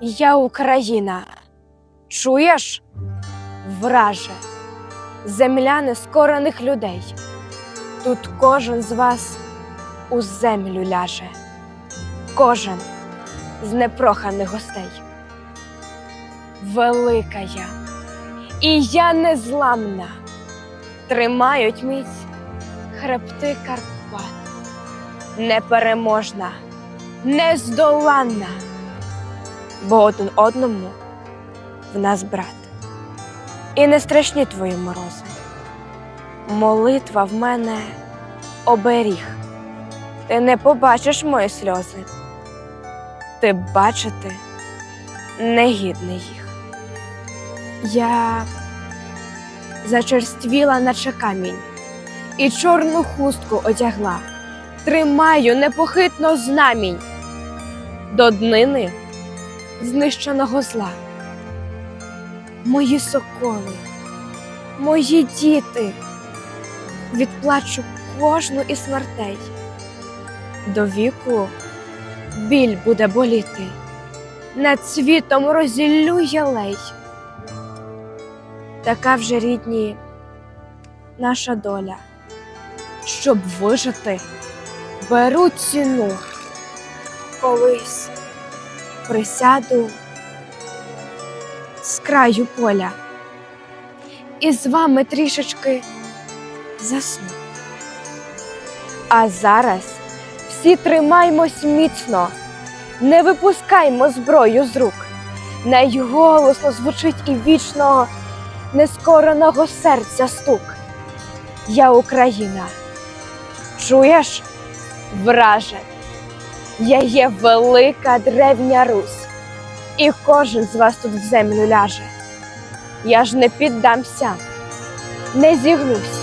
Я Україна. Чуєш? Враже, земля нескорених людей. Тут кожен з вас у землю ляже, кожен з непроханих гостей. Велика я, і я незламна, тримають міць хребти Карпат, непереможна, нездоланна, бо один одному в нас брат. І не страшні твої морози. Молитва в мене оберіг. Ти не побачиш мої сльози. Ти бачити негідний їх. Я зачерствіла, наче камінь, і чорну хустку одягла. Тримаю непохитно знамінь до днини знищеного зла. Мої соколи, мої діти, відплачу кожну із смертей. До віку біль буде боліти, над світом розіллю ялей. Така вже рідні наша доля, щоб вижити, беру ціну. Колись присяду з краю поля і з вами трішечки засну. А зараз всі тримаймось міцно, не випускаймо зброю з рук. Найголосно звучить і вічно нескореного серця стук. Я Україна. Чуєш, враже? Я є велика древня Русь, і кожен з вас тут в землю ляже. Я ж не піддамся, не зігнусь,